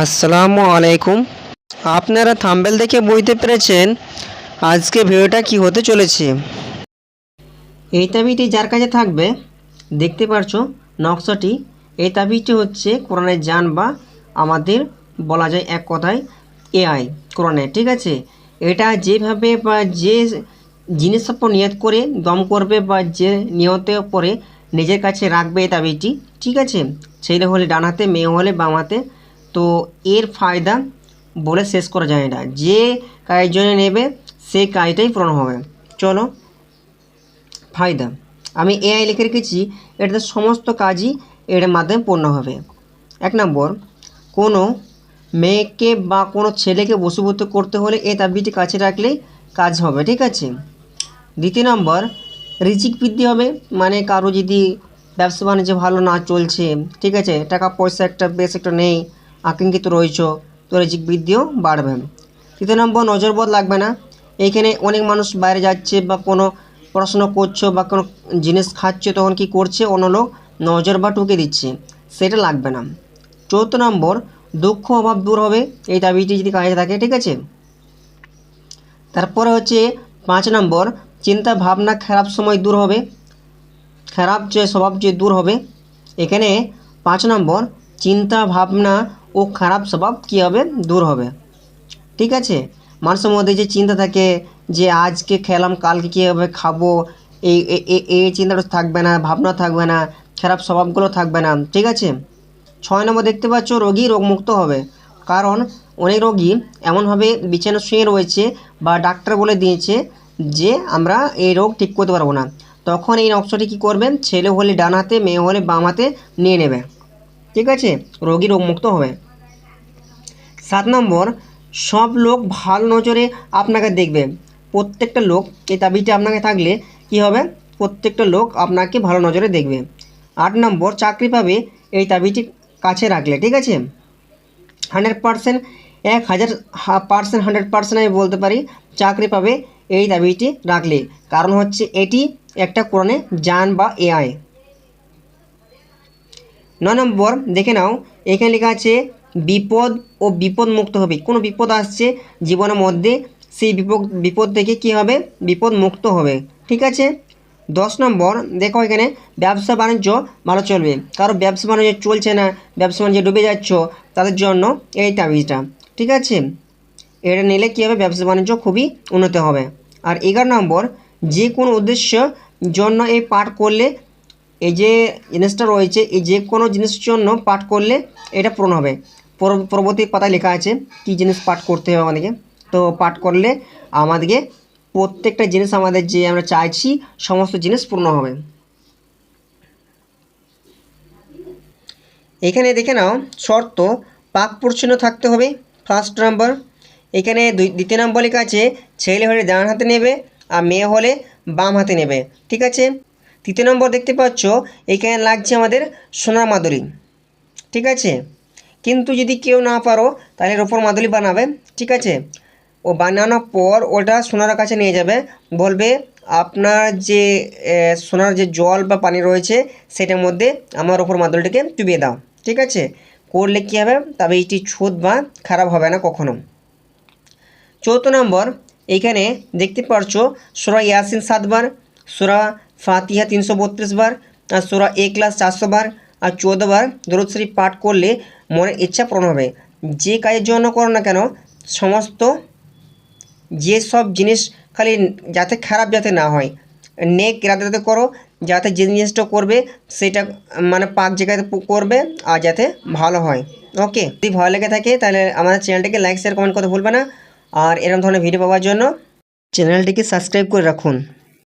আসসালামু আলাইকুম। আপনারা থাম্বেল দেখে বুঝতে পেরেছেন আজকে ভিডিওটা কি হতে চলেছে। এই তাবিটি যার কাছে থাকবে, দেখতে পারছ নকশাটি, এই তাবিটি হচ্ছে কোরআনের জান বা আমাদের বলা যায় এক কথায় এআই কোরআনে, ঠিক আছে? এটা যেভাবে বা যে জিনিসপত্র নিয়ত করে দম করবে বা যে নিয়তের পরে নিজের কাছে রাখবে এই তাবিটি ঠিক আছে? ছেলে হলে ডান হাতে, মেয়ে হলে বাম হাতে তো এর ফায়দা বলে শেষ করা যায় না। যে কাজের জন্য নেবে সেই কাজটাই পূরণ হবে। চলো, ফায়দা। আমি এআই লিখে রেখেছি, এটাতে সমস্ত কাজই এর মাধ্যমে পূর্ণ হবে। এক নম্বর, কোনো মেয়েকে বা কোনো ছেলেকে বসীভূত করতে হলে এই তাবিটি কাছে রাখলেই কাজ হবে, ঠিক আছে? দ্বিতীয় নম্বর, রিজিক বৃদ্ধি হবে মানে কারও যদি ব্যবসা বাণিজ্য ভালো না চলছে, ঠিক আছে? টাকা পয়সা একটা, বেশ একটা নেই আকাঙ্ক্ষিত রয়েছ। তো রিজিক বৃদ্ধিও বাড়বে। তৃতীয় নম্বর নজরবোধ লাগবে না। এইখানে অনেক মানুষ বাইরে যাচ্ছে বা কোনো পড়াশোনা করছ বা কোনো জিনিস খাচ্ছে, তখন কি করছে? অন্য লোক নজর বা টুকে দিচ্ছে। সেটা লাগবে না। চৌদ্দ নম্বর, দুঃখ অভাব দূর হবে। এই দাবিটি যদি কাজে থাকে, ঠিক আছে? তারপরে হচ্ছে পাঁচ নম্বর, চিন্তা ভাবনা খারাপ সময় দূর হবে। খারাপ যে স্বভাব যে দূর হবে। এখানে পাঁচ নম্বর, চিন্তা ভাবনা ও খারাপ স্বভাব কী হবে? দূর হবে। ঠিক আছে? মানুষের মধ্যে যে চিন্তা থাকে যে, আজকে খেলাম, কালকে কী হবে খাব, এই এই চিন্তাটা থাকবে না, ভাবনা থাকবে না, খারাপ স্বভাবগুলো থাকবে না। ঠিক আছে? ছয় নম্বর দেখতে পাচ্ছ, রোগী রোগমুক্ত হবে। কারণ অনেক রোগী এমনভাবে বিছানা শুয়ে রয়েছে বা ডাক্তার বলে দিয়েছে যে, আমরা এই রোগ ঠিক করতে পারব না। তখন এই নকশাটি কী করবেন ছেলে হলে ডান হাতে, মেয়ে হলে বাম হাতে নিয়ে নেবে। ঠিক আছে? রোগী রোগমুক্ত হবে। সাত নম্বর, সব লোক ভালো নজরে আপনাকে দেখবে। প্রত্যেকটা লোক এই দাবিটা আপনাকে থাকলে কি হবে? প্রত্যেকটা লোক আপনাকে ভালো নজরে দেখবে। আট নম্বর, চাকরি পাবে এই দাবিটি কাছে রাখলে, ঠিক আছে? হান্ড্রেড পারসেন্ট, এক হাজার পার্সেন্ট, হান্ড্রেড পারসেন্ট আমি বলতে পারি, চাকরি পাবে এই দাবিটি রাখলে। কারণ হচ্ছে এটি একটা কোরআনে যান বা এআই। ন নম্বর, দেখে নাও, এখানে লেখা আছে বিপদ ও বিপদ মুক্ত হবে। কোনো বিপদ আসছে জীবনের মধ্যে, সেই বিপদ বিপদ থেকে কী হবে? বিপদ মুক্ত হবে। ঠিক আছে? দশ নম্বর, দেখো এখানে, ব্যবসা বাণিজ্য ভালো চলবে। কারও ব্যবসা বাণিজ্য চলছে না, ব্যবসা বাণিজ্য ডুবে যাচ্ছ, তাদের জন্য এই তাবিজটা ঠিক আছে? এটা নিলে কী হবে? ব্যবসা বাণিজ্য খুবই উন্নত হবে। আর এগারো নম্বর, যে কোনো উদ্দেশ্য জন্য এই পাঠ করলে, এই যে জিনিসটা রয়েছে, এই যে কোনো জিনিসের জন্য পাঠ করলে এটা পূরণ হবে। পরবর্তী পাতায় লেখা আছে, কী জিনিস পাঠ করতে হবে আমাদেরকে? তো পাঠ করলে আমাদেরকে প্রত্যেকটা জিনিস আমাদের যে আমরা চাইছি, সমস্ত জিনিস পূর্ণ হবে। এখানে দেখে নাও, শর্ত, পাক পরিচ্ছন্ন থাকতে হবে ফার্স্ট নাম্বার এখানে দুই দ্বিতীয় নম্বর লেখা আছে, ছেলে হলে ডান হাতে নেবে আর মেয়ে হলে বাম হাতে নেবে, ঠিক আছে? তৃতীয় নম্বর দেখতে পাচ্ছ, এখানে লাগছে আমাদের সোনার মাদুরি ঠিক আছে? কিন্তু যদি কেউ না পারো, তাহলে এর ওপর মাদুলি বানাবে, ঠিক আছে? ও বানানোর পর ওটা সোনার কাছে নিয়ে যাবে, বলবে আপনার যে সোনার যে জল বা পানি রয়েছে, সেটার মধ্যে আমার ওপর মাদুলিটাকে চুবিয়ে দাও, ঠিক আছে? করলে কী হবে? তবে এইটি ছুত বা খারাপ হবে না কখনো। চৌথ নম্বর এইখানে দেখতে পারছ, সোরা ইয়াসিন সাতবার সোরা ফাতিহা তিনশো বত্রিশ বার, আর সোরা এ ক্লাস চারশো বার আর চৌদ্দ বার দরুদ শরীফ পাঠ করলে মনের ইচ্ছা পূরণ হবে। যে কাজের জন্য করো না কেন, সমস্ত যে সব জিনিস খালি যাতে খারাপ যাতে না হয়, নেক রাতে যাতে করো, যাতে যে জিনিসটা করবে সেটা মানে পাক জায়গাতে করবে আর যাতে ভালো হয়। ওকে যদি ভালো লেগে থাকে তাহলে আমাদের চ্যানেলটিকে লাইক শেয়ার কমেন্ট করতে ভুলবে না। আর এরকম ধরনের ভিডিও পাওয়ার জন্য চ্যানেলটিকে সাবস্ক্রাইব করে রাখুন।